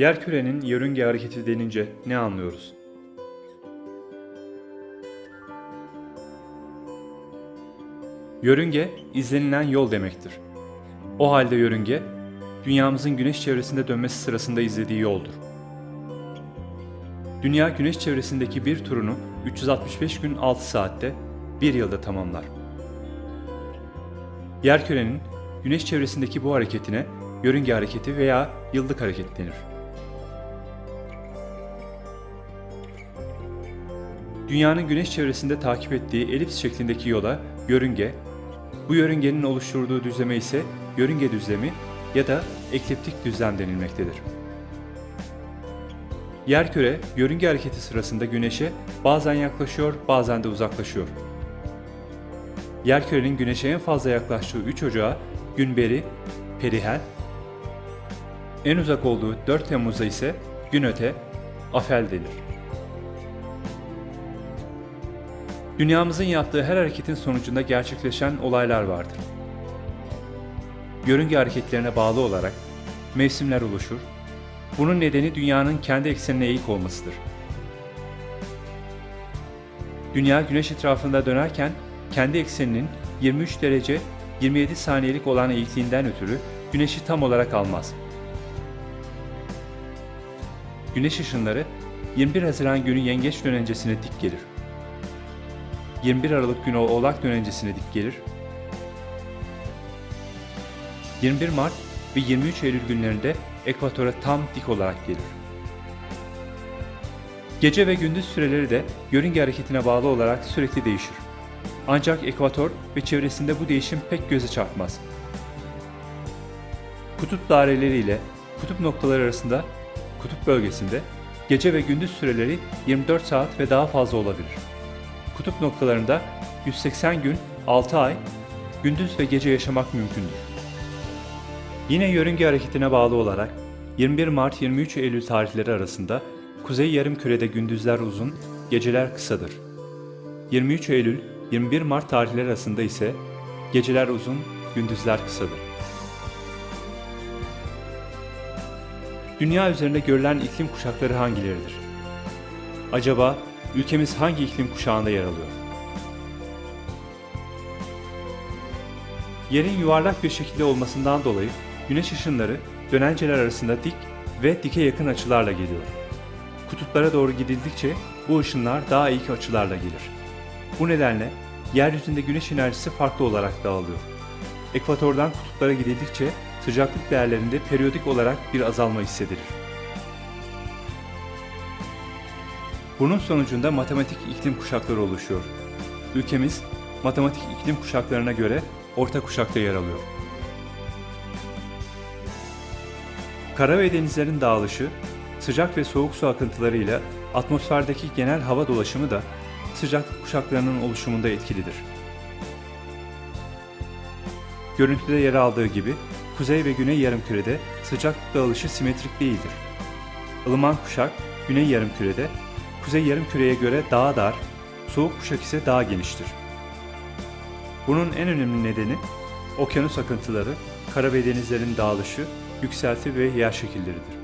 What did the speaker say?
Yerkürenin yörünge hareketi denince ne anlıyoruz? Yörünge, izlenilen yol demektir. O halde yörünge, dünyamızın güneş çevresinde dönmesi sırasında izlediği yoldur. Dünya güneş çevresindeki bir turunu 365 gün 6 saatte, bir yılda tamamlar. Yerkürenin güneş çevresindeki bu hareketine yörünge hareketi veya yıllık hareket denir. Dünyanın güneş çevresinde takip ettiği elips şeklindeki yola yörünge, bu yörüngenin oluşturduğu düzleme ise yörünge düzlemi ya da ekliptik düzlem denilmektedir. Yerküre, yörünge hareketi sırasında Güneş'e bazen yaklaşıyor, bazen de uzaklaşıyor. Yerkürenin Güneş'e en fazla yaklaştığı üç ocağı Günberi, Perihel, en uzak olduğu 4 Temmuz'da ise Günöte, Afel denir. Dünyamızın yaptığı her hareketin sonucunda gerçekleşen olaylar vardır. Yörünge hareketlerine bağlı olarak mevsimler oluşur. Bunun nedeni dünyanın kendi eksenine eğik olmasıdır. Dünya güneş etrafında dönerken kendi ekseninin 23 derece 27 saniyelik olan eğikliğinden ötürü güneşi tam olarak almaz. Güneş ışınları 21 Haziran günü yengeç dönencesine dik gelir. 21 Aralık günü Oğlak dönencesine dik gelir. 21 Mart ve 23 Eylül günlerinde ekvatora tam dik olarak gelir. Gece ve gündüz süreleri de yörünge hareketine bağlı olarak sürekli değişir. Ancak ekvator ve çevresinde bu değişim pek göze çarpmaz. Kutup daireleri ile kutup noktaları arasında kutup bölgesinde gece ve gündüz süreleri 24 saat ve daha fazla olabilir. Kutup noktalarında 180 gün, 6 ay, gündüz ve gece yaşamak mümkündür. Yine yörünge hareketine bağlı olarak 21 Mart 23 Eylül tarihleri arasında kuzey yarımkürede gündüzler uzun, geceler kısadır. 23 Eylül 21 Mart tarihleri arasında ise geceler uzun, gündüzler kısadır. Dünya üzerinde görülen iklim kuşakları hangileridir? Acaba ülkemiz hangi iklim kuşağında yer alıyor? Yerin yuvarlak bir şekilde olmasından dolayı güneş ışınları dönenceler arasında dik ve dike yakın açılarla geliyor. Kutuplara doğru gidildikçe bu ışınlar daha eğik açılarla gelir. Bu nedenle yeryüzünde güneş enerjisi farklı olarak dağılıyor. Ekvatordan kutuplara gidildikçe sıcaklık değerlerinde periyodik olarak bir azalma hissedilir. Bunun sonucunda matematik iklim kuşakları oluşuyor. Ülkemiz matematik iklim kuşaklarına göre orta kuşakta yer alıyor. Kara ve denizlerin dağılışı, sıcak ve soğuk su akıntılarıyla atmosferdeki genel hava dolaşımı da sıcaklık kuşaklarının oluşumunda etkilidir. Görüntüde yer aldığı gibi kuzey ve güney yarımkürede sıcaklık dağılışı simetrik değildir. Ilıman kuşak güney yarımkürede, kuzey yarımküreye göre daha dar, soğuk kuşak ise daha geniştir. Bunun en önemli nedeni okyanus akıntıları, kara ve denizlerin dağılışı, yükselti ve yer şekilleridir.